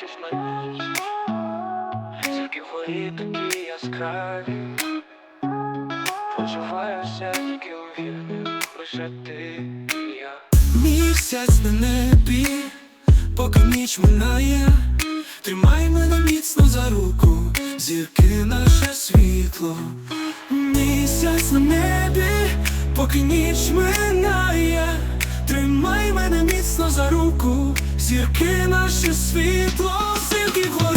На ніч Зірки вгорі такі яскраві Почуваюся тільки увірним Лише ти і я. Місяць на небі, поки ніч минає, тримай мене міцно за руку, зірки наше світло. Місяць на небі, поки ніч минає, тримай мене міцно за руку, зірки наше світло, зірки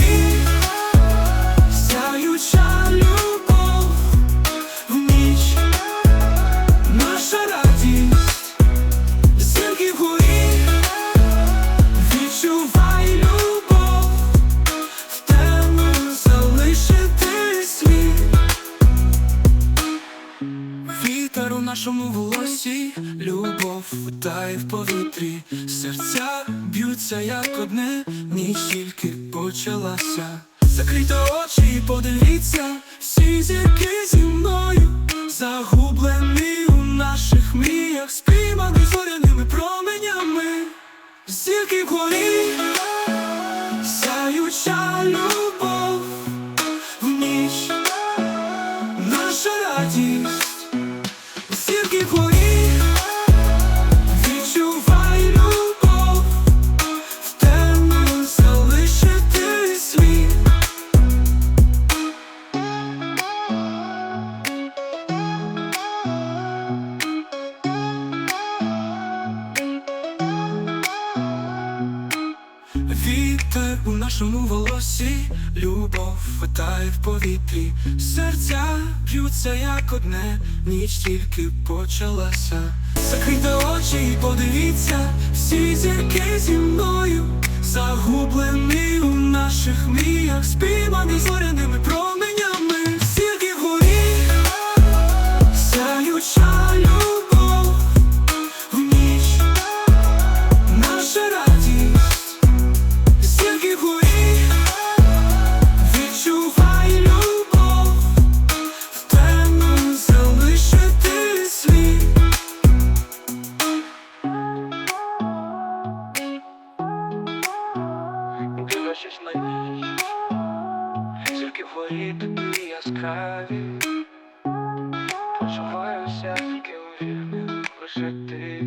нашому волосі, любов витає в повітрі, серця б'ються як одне, ніч тільки почалася. Закрийте очі подивіться, всі зірки зі мною, загублені у наших мріях, спіймані зоряними променями, зірки вгорі, у нашому волосі, любов витає в повітрі, серця б'ються як одне, ніч тільки почалася. Закрийте очі і подивіться, всі зірки зі мною, загублені у наших мріях, спіймані Дивлячись на ніч тільки вгорі тобі яскраві. Почуваюся тільки увірним Лише ти